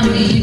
Amém.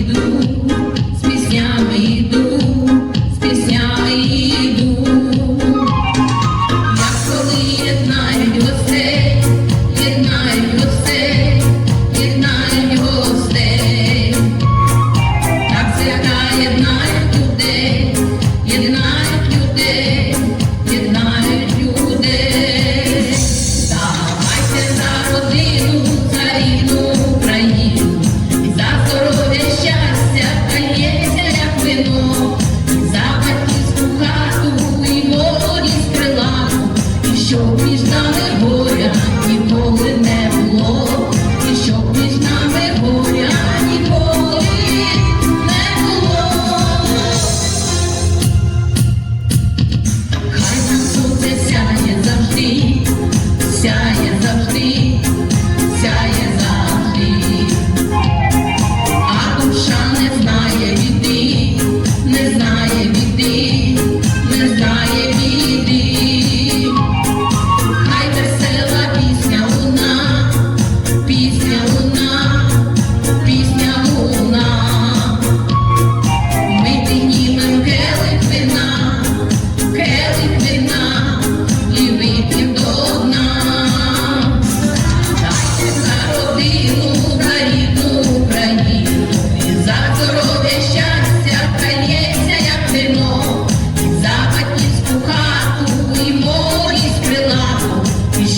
стане горя, ніколи не.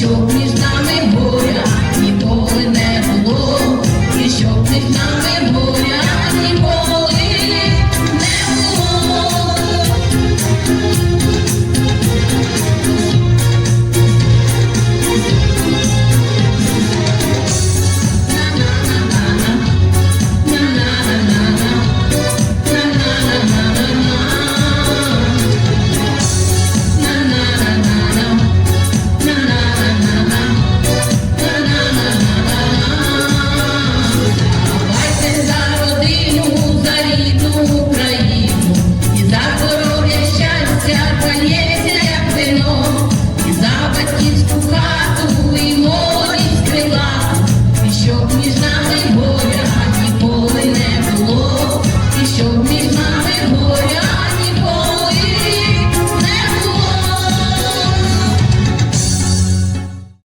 все между нами